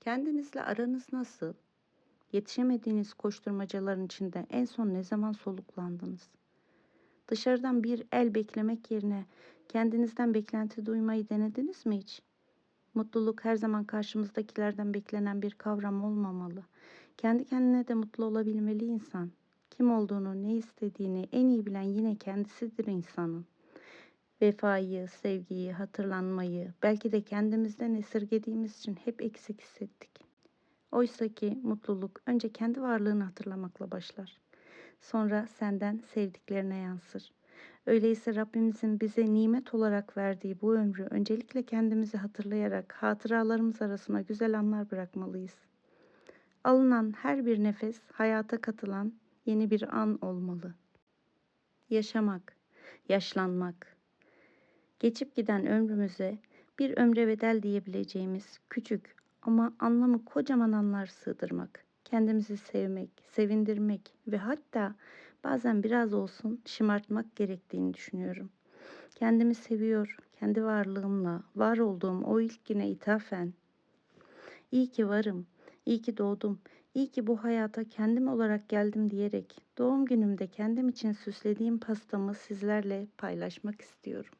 Kendinizle aranız nasıl? Yetişemediğiniz koşturmacaların içinde en son ne zaman soluklandınız? Dışarıdan bir el beklemek yerine kendinizden beklenti duymayı denediniz mi hiç? Mutluluk her zaman karşımızdakilerden beklenen bir kavram olmamalı. Kendi kendine de mutlu olabilmeli insan. Kim olduğunu, ne istediğini en iyi bilen yine kendisidir insanın. Vefayı, sevgiyi, hatırlanmayı, belki de kendimizden esirgediğimiz için hep eksik hissettik. Oysa ki mutluluk önce kendi varlığını hatırlamakla başlar. Sonra senden sevdiklerine yansır. Öyleyse Rabbimizin bize nimet olarak verdiği bu ömrü öncelikle kendimizi hatırlayarak hatıralarımız arasına güzel anlar bırakmalıyız. Alınan her bir nefes hayata katılan yeni bir an olmalı. Yaşamak, yaşlanmak, geçip giden ömrümüze bir ömre bedel diyebileceğimiz küçük ama anlamı kocaman anlar sığdırmak, kendimizi sevmek, sevindirmek ve hatta bazen biraz olsun şımartmak gerektiğini düşünüyorum. Kendimi seviyor, kendi varlığımla, var olduğum o ilk güne ithafen. İyi ki varım, iyi ki doğdum, iyi ki bu hayata kendim olarak geldim diyerek doğum günümde kendim için süslediğim pastamı sizlerle paylaşmak istiyorum.